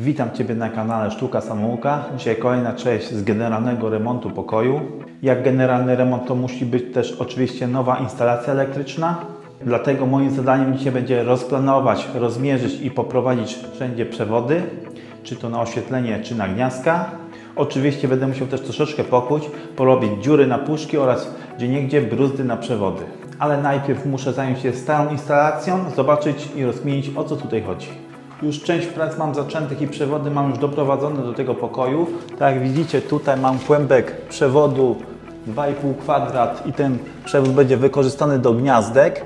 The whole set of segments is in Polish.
Witam Ciebie na kanale Sztuka Samouka. Dzisiaj kolejna część z generalnego remontu pokoju. Jak generalny remont to musi być też oczywiście nowa instalacja elektryczna. Dlatego moim zadaniem dzisiaj będzie rozplanować, rozmierzyć i poprowadzić wszędzie przewody, czy to na oświetlenie, czy na gniazdka. Oczywiście będę musiał też troszeczkę pokuć, porobić dziury na puszki oraz gdzieniegdzie bruzdy na przewody. Ale najpierw muszę zająć się starą instalacją, zobaczyć i rozkminić o co tutaj chodzi. Już część prac mam zaczętych i przewody mam już doprowadzone do tego pokoju. Tak jak widzicie tutaj mam kłębek przewodu 2,5 kwadrat i ten przewód będzie wykorzystany do gniazdek.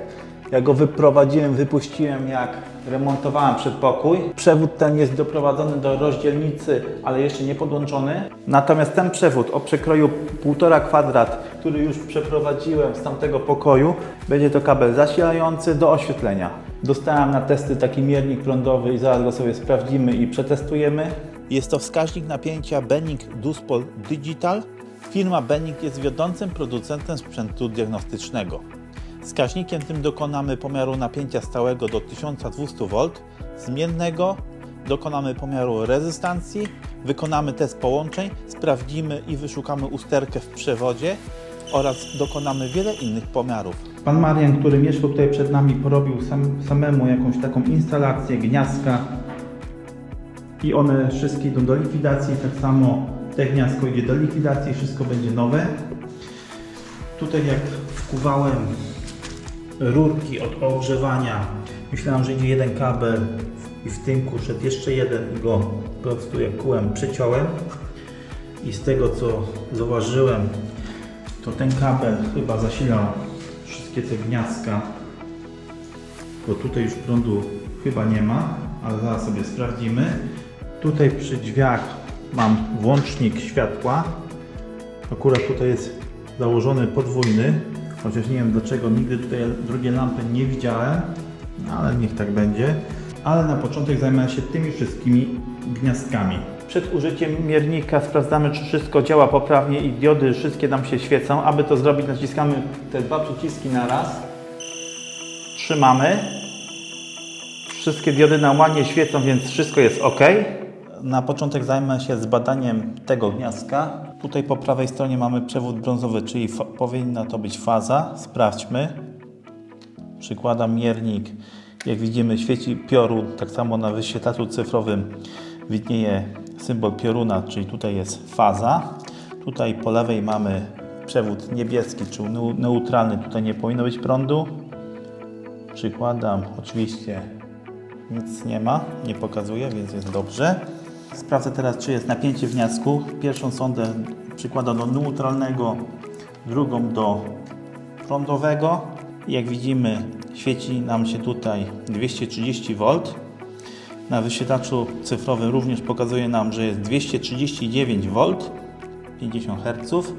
Ja go wyprowadziłem, wypuściłem jak remontowałem przedpokój. Przewód ten jest doprowadzony do rozdzielnicy, ale jeszcze nie podłączony. Natomiast ten przewód o przekroju 1,5 kwadrat, który już przeprowadziłem z tamtego pokoju, będzie to kabel zasilający do oświetlenia. Dostałem na testy taki miernik prądowy i zaraz go sobie sprawdzimy i przetestujemy. Jest to wskaźnik napięcia Benning Duspol Digital. Firma Benning jest wiodącym producentem sprzętu diagnostycznego. Wskaźnikiem tym dokonamy pomiaru napięcia stałego do 1200 V, zmiennego, dokonamy pomiaru rezystancji, wykonamy test połączeń, sprawdzimy i wyszukamy usterkę w przewodzie oraz dokonamy wiele innych pomiarów. Pan Marian, który mieszkał tutaj przed nami, porobił sam, samemu jakąś taką instalację gniazdka i one wszystkie idą do likwidacji, tak samo te gniazdko idzie do likwidacji, wszystko będzie nowe. Tutaj jak wkuwałem rurki od ogrzewania. Myślałem, że idzie jeden kabel i w tynku szedł jeszcze jeden i go po prostu jak kułem przeciąłem. I z tego co zauważyłem, to ten kabel chyba zasilał wszystkie te gniazdka. Bo tutaj już prądu chyba nie ma, ale zaraz sobie sprawdzimy. Tutaj przy drzwiach mam włącznik światła. Akurat tutaj jest założony podwójny, chociaż nie wiem dlaczego nigdy tutaj drugiej lampy nie widziałem, no ale niech tak będzie. Ale na początek zajmę się tymi wszystkimi gniazdkami. Przed użyciem miernika sprawdzamy, czy wszystko działa poprawnie i diody wszystkie nam się świecą. Aby to zrobić, naciskamy te dwa przyciski na raz. Trzymamy. Wszystkie diody nam ładnie świecą, więc wszystko jest ok. Na początek zajmę się zbadaniem tego gniazdka. Tutaj po prawej stronie mamy przewód brązowy, czyli powinna to być faza. Sprawdźmy. Przykładam miernik. Jak widzimy świeci piorun, tak samo na wyświetlaczu cyfrowym widnieje symbol pioruna, czyli tutaj jest faza. Tutaj po lewej mamy przewód niebieski, czyli neu- neutralny, tutaj nie powinno być prądu. Przykładam, oczywiście nic nie ma, nie pokazuje, więc jest dobrze. Sprawdzę teraz, czy jest napięcie w. Pierwszą sondę przykładam do neutralnego, drugą do prądowego. Jak widzimy, świeci nam się tutaj 230 V. Na wyświetlaczu cyfrowym również pokazuje nam, że jest 239 V, 50 Hz,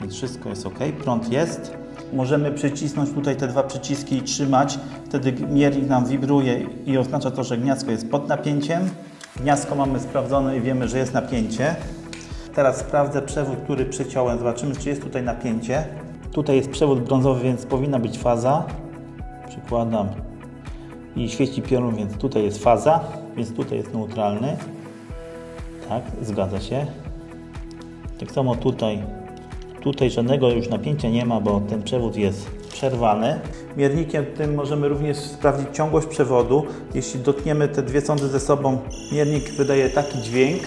więc wszystko jest ok, prąd jest. Możemy przycisnąć tutaj te dwa przyciski i trzymać, wtedy miernik nam wibruje i oznacza to, że gniazdko jest pod napięciem. Gniazdko mamy sprawdzone i wiemy, że jest napięcie. Teraz sprawdzę przewód, który przeciąłem, zobaczymy, czy jest tutaj napięcie. Tutaj jest przewód brązowy, więc powinna być faza. Przykładam i świeci piorun, więc tutaj jest faza, więc tutaj jest neutralny. Tak, zgadza się. Tak samo tutaj. Tutaj żadnego już napięcia nie ma, bo ten przewód jest przerwany. Miernikiem tym możemy również sprawdzić ciągłość przewodu. Jeśli dotkniemy te dwie sądy ze sobą, miernik wydaje taki dźwięk.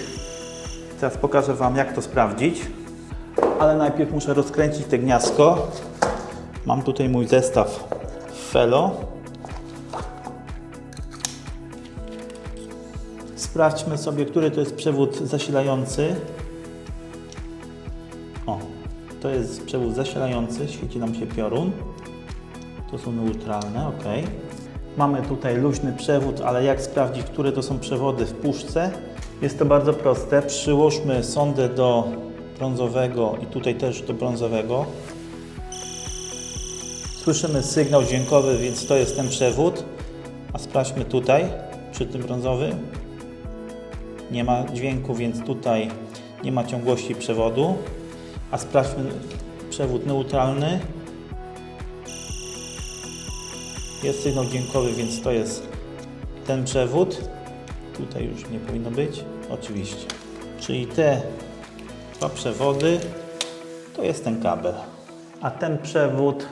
Teraz pokażę Wam, jak to sprawdzić. Ale najpierw muszę rozkręcić te gniazdko. Mam tutaj mój zestaw Felo. Sprawdźmy sobie, który to jest przewód zasilający. O, to jest przewód zasilający, świeci nam się piorun. To są neutralne, ok. Mamy tutaj luźny przewód, ale jak sprawdzić, które to są przewody w puszce? Jest to bardzo proste. Przyłóżmy sondę do brązowego i tutaj też do brązowego. Słyszymy sygnał dźwiękowy, więc to jest ten przewód. A sprawdźmy tutaj, przy tym brązowym. Nie ma dźwięku, więc tutaj nie ma ciągłości przewodu. A sprawdźmy przewód neutralny. Jest sygnał dźwiękowy, więc to jest ten przewód. Tutaj już nie powinno być. Oczywiście. Czyli te dwa przewody to jest ten kabel. A ten przewód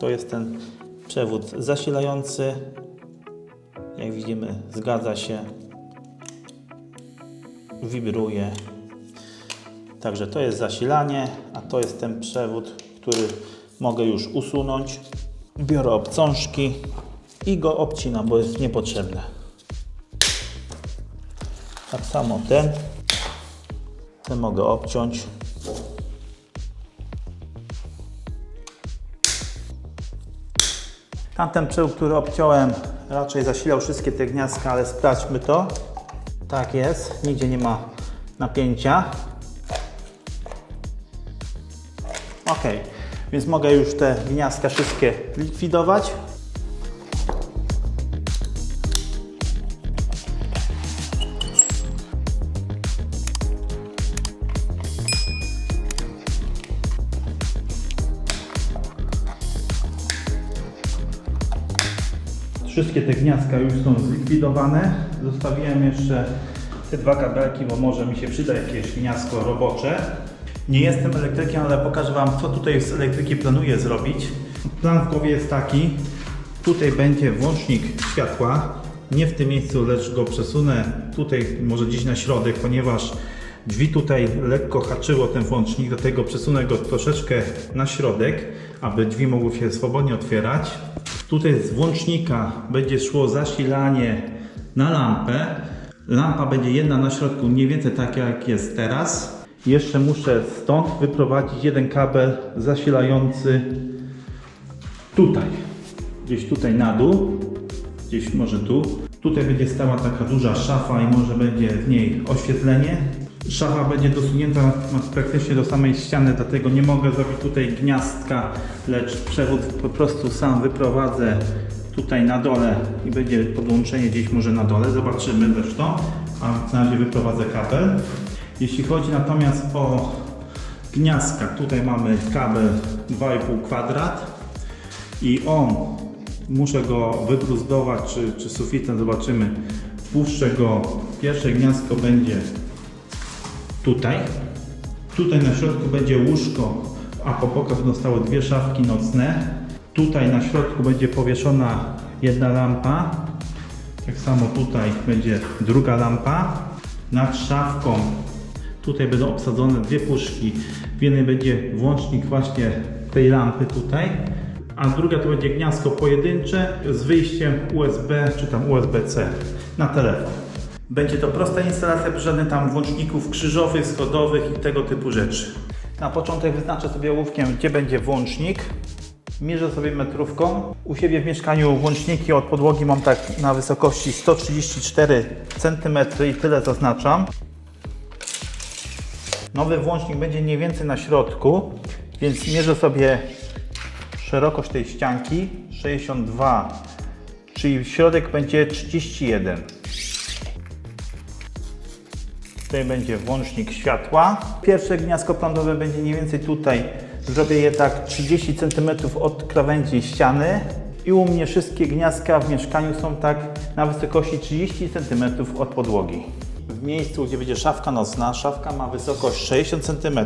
to jest ten przewód zasilający. Jak widzimy, zgadza się. Wibruje. Także to jest zasilanie, a to jest ten przewód, który mogę już usunąć. Biorę obcążki i go obcinam, bo jest niepotrzebne. Tak samo ten. Ten mogę obciąć. Tamten przewód, który obciąłem, raczej zasilał wszystkie te gniazdka, ale sprawdźmy to. Tak jest, nigdzie nie ma napięcia. Ok, więc mogę już te gniazdka wszystkie likwidować. Wszystkie te gniazdka już są zlikwidowane. Zostawiłem jeszcze te dwa kabelki, bo może mi się przyda jakieś gniazdko robocze. Nie jestem elektrykiem, ale pokażę Wam, co tutaj z elektryki planuję zrobić. Plan w głowie jest taki. Tutaj będzie włącznik światła. Nie w tym miejscu, lecz go przesunę tutaj, może gdzieś na środek, ponieważ drzwi tutaj lekko haczyło ten włącznik, dlatego przesunę go troszeczkę na środek, aby drzwi mogły się swobodnie otwierać. Tutaj z włącznika będzie szło zasilanie na lampę. Lampa będzie jedna na środku, mniej więcej tak jak jest teraz. Jeszcze muszę stąd wyprowadzić jeden kabel zasilający tutaj. Gdzieś tutaj na dół. Gdzieś może tu. Tutaj będzie stała taka duża szafa i może będzie w niej oświetlenie. Szafa będzie dosunięta praktycznie do samej ściany, dlatego nie mogę zrobić tutaj gniazdka, lecz przewód po prostu sam wyprowadzę tutaj na dole i będzie podłączenie gdzieś może na dole, zobaczymy zresztą, a na razie wyprowadzę kabel. Jeśli chodzi natomiast o gniazdka, tutaj mamy kabel 2,5 kwadrat i on, muszę go wybruzdować czy, czy sufitem, zobaczymy. Puszczę go, pierwsze gniazdko będzie tutaj. Tutaj na środku będzie łóżko, a po bokach będą stały dwie szafki nocne. Tutaj na środku będzie powieszona jedna lampa. Tak samo tutaj będzie druga lampa. Nad szafką tutaj będą obsadzone dwie puszki. W jednej będzie włącznik właśnie tej lampy tutaj, a druga to będzie gniazdko pojedyncze z wyjściem USB czy tam USB-C na telefon. Będzie to prosta instalacja bez żadnych tam włączników krzyżowych, schodowych i tego typu rzeczy. Na początek wyznaczę sobie ołówkiem, gdzie będzie włącznik. Mierzę sobie metrówką. U siebie w mieszkaniu włączniki od podłogi mam tak na wysokości 134 cm i tyle zaznaczam. Nowy włącznik będzie mniej więcej na środku, więc mierzę sobie szerokość tej ścianki 62, czyli środek będzie 31. Tutaj będzie włącznik światła. Pierwsze gniazdko prądowe będzie mniej więcej tutaj. Zrobię je tak 30 cm od krawędzi ściany. I u mnie wszystkie gniazdka w mieszkaniu są tak na wysokości 30 cm od podłogi. W miejscu, gdzie będzie szafka nocna, szafka ma wysokość 60 cm.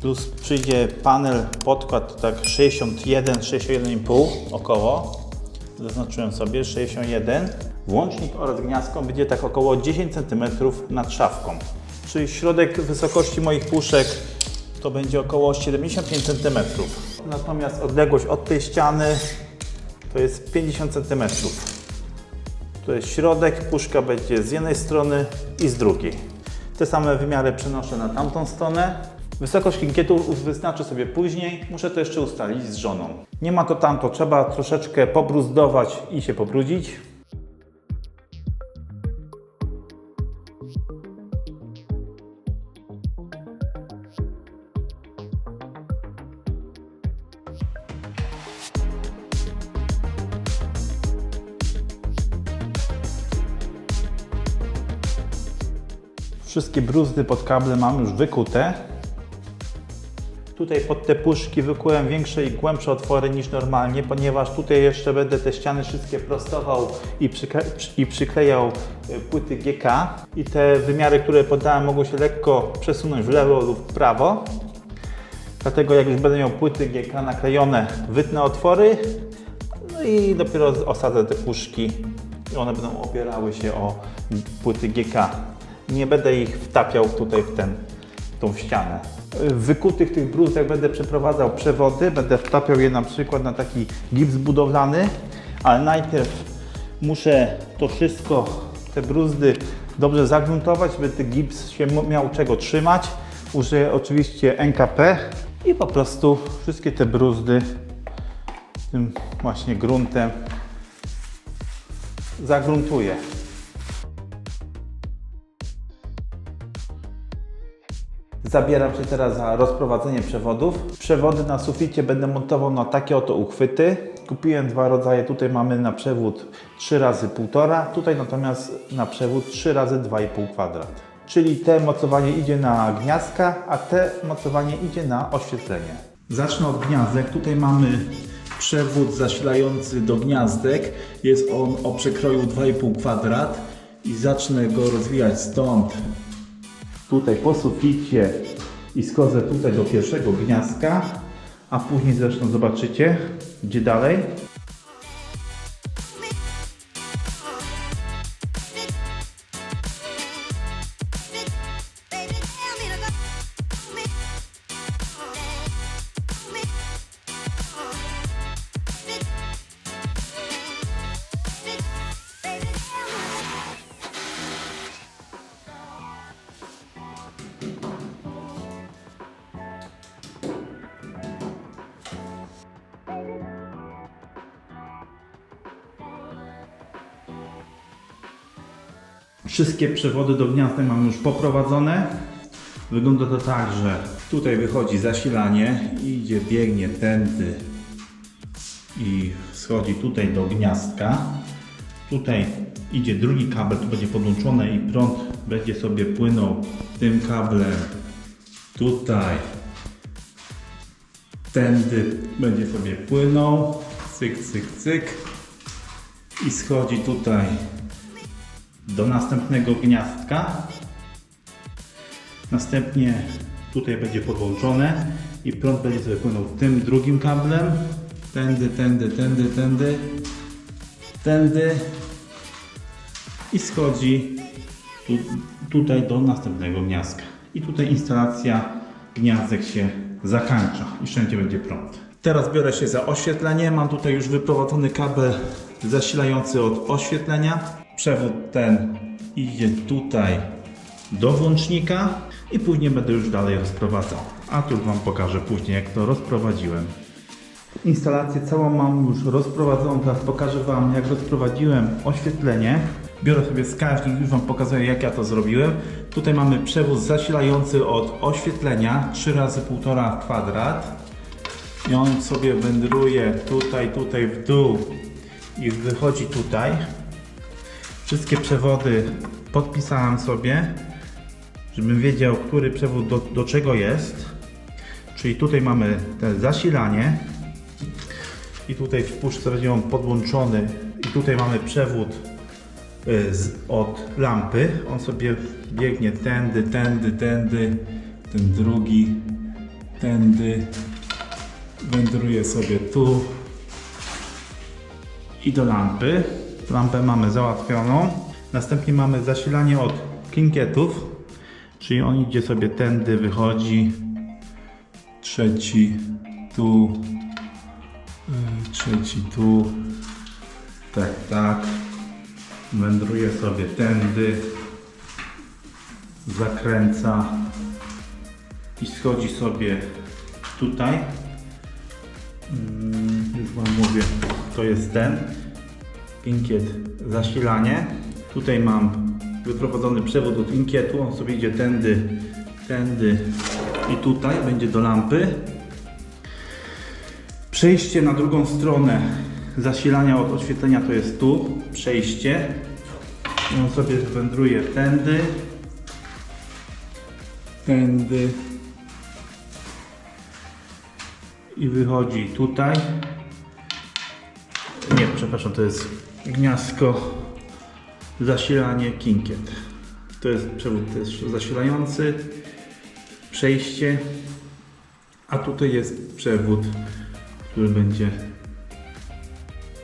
Plus przyjdzie panel, podkład to tak 61, 61,5 około. Zaznaczyłem sobie 61. Włącznik oraz gniazdko będzie tak około 10 cm nad szafką. Czyli środek wysokości moich puszek to będzie około 75 cm. Natomiast odległość od tej ściany to jest 50 cm. To jest środek, puszka będzie z jednej strony i z drugiej. Te same wymiary przenoszę na tamtą stronę. Wysokość kinkietu wyznaczę sobie później, muszę to jeszcze ustalić z żoną. Nie ma to tamto, trzeba troszeczkę pobruzdować i się pobrudzić. Wszystkie bruzdy pod kable mam już wykute. Tutaj pod te puszki wykułem większe i głębsze otwory niż normalnie, ponieważ tutaj jeszcze będę te ściany wszystkie prostował i, przykle i przyklejał y, płyty GK i te wymiary, które podałem mogą się lekko przesunąć w lewo lub w prawo. Dlatego jak już będę miał płyty GK naklejone, wytnę otwory no i dopiero osadzę te puszki i one będą opierały się o płyty GK. Nie będę ich wtapiał tutaj w ten, tą ścianę. W wykutych tych bruzdach będę przeprowadzał przewody, będę wtapiał je na przykład na taki gips budowlany, ale najpierw muszę to wszystko, te bruzdy dobrze zagruntować, żeby ten gips się miał czego trzymać. Użyję oczywiście NKP i po prostu wszystkie te bruzdy tym właśnie gruntem zagruntuję. Zabieram się teraz za rozprowadzenie przewodów. Przewody na suficie będę montował na takie oto uchwyty. Kupiłem dwa rodzaje. Tutaj mamy na przewód 3 razy 1,5, tutaj natomiast na przewód 3 razy 2,5 kwadrat. Czyli te mocowanie idzie na gniazdka, a te mocowanie idzie na oświetlenie. Zacznę od gniazdek. Tutaj mamy przewód zasilający do gniazdek. Jest on o przekroju 2,5 kwadrat i zacznę go rozwijać stąd tutaj po suficie i schodzę tutaj do pierwszego gniazdka, a później zresztą zobaczycie, gdzie dalej. Wszystkie przewody do gniazdek mam już poprowadzone. Wygląda to tak, że tutaj wychodzi zasilanie, idzie, biegnie tędy i schodzi tutaj do gniazdka. Tutaj idzie drugi kabel, tu będzie podłączone i prąd będzie sobie płynął tym kablem tutaj. Tędy będzie sobie płynął, cyk, cyk, cyk i schodzi tutaj do następnego gniazdka. Następnie tutaj będzie podłączone i prąd będzie sobie płynął tym drugim kablem. Tędy, tędy, tędy, tędy, tędy i schodzi tu, tutaj do następnego gniazdka. I tutaj instalacja gniazdek się zakończa i wszędzie będzie prąd. Teraz biorę się za oświetlenie. Mam tutaj już wyprowadzony kabel zasilający od oświetlenia. Przewód ten idzie tutaj do włącznika i później będę już dalej rozprowadzał. A tu Wam pokażę później jak to rozprowadziłem. Instalację całą mam już rozprowadzoną, teraz pokażę Wam jak rozprowadziłem oświetlenie. Biorę sobie wskaźnik, już Wam pokazuję jak ja to zrobiłem. Tutaj mamy przewód zasilający od oświetlenia 3 razy 1,5 kwadrat. I on sobie wędruje tutaj, tutaj w dół i wychodzi tutaj. Wszystkie przewody podpisałem sobie, żebym wiedział, który przewód do, do czego jest. Czyli tutaj mamy te zasilanie i tutaj w puszce będzie on podłączony i tutaj mamy przewód y, z, od lampy. On sobie biegnie tędy, tędy, tędy, ten drugi, tędy, wędruje sobie tu i do lampy. Lampę mamy załatwioną. Następnie mamy zasilanie od klinkietów, czyli on idzie sobie tędy, wychodzi. Trzeci tu, y, trzeci tu, tak, tak. Wędruje sobie tędy, zakręca i schodzi sobie tutaj. Mm, Już Wam mówię, to jest ten inkiet zasilanie. Tutaj mam wyprowadzony przewód od inkietu, on sobie idzie tędy, tędy i tutaj, będzie do lampy. Przejście na drugą stronę zasilania od oświetlenia to jest tu, przejście. On sobie wędruje tędy, tędy i wychodzi tutaj. Nie, przepraszam, to jest gniazdko zasilanie kinkiet. To jest przewód też zasilający, przejście, a tutaj jest przewód, który będzie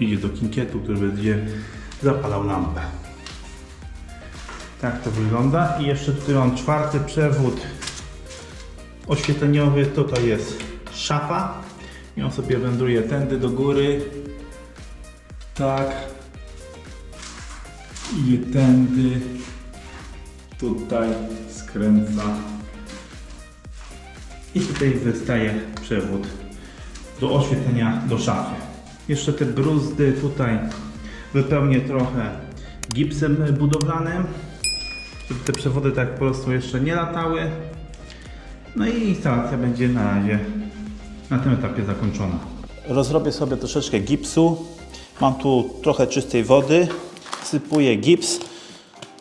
idzie do kinkietu, który będzie zapalał lampę. Tak to wygląda. I jeszcze tutaj mam czwarty przewód oświetleniowy. Tutaj jest szafa. I on sobie wędruje tędy do góry. Tak. I tędy tutaj skręca. I tutaj wystaje przewód do oświetlenia do szafy. Jeszcze te bruzdy tutaj wypełnię trochę gipsem budowlanym, żeby te przewody tak po prostu jeszcze nie latały. No i instalacja będzie na razie na tym etapie zakończona. Rozrobię sobie troszeczkę gipsu. Mam tu trochę czystej wody. Sypuję gips.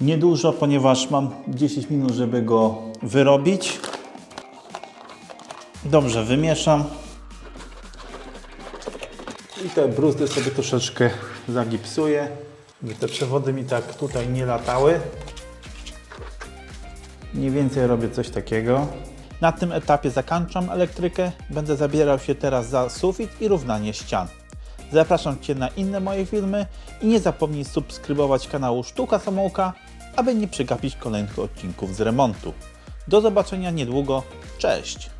Niedużo, ponieważ mam 10 minut, żeby go wyrobić. Dobrze wymieszam. I te bruzdy sobie troszeczkę zagipsuję, by te przewody mi tak tutaj nie latały. Mniej więcej robię coś takiego. Na tym etapie zakończam elektrykę. Będę zabierał się teraz za sufit i równanie ścian. Zapraszam Cię na inne moje filmy i nie zapomnij subskrybować kanału Sztuka Samołka, aby nie przegapić kolejnych odcinków z remontu. Do zobaczenia niedługo. Cześć!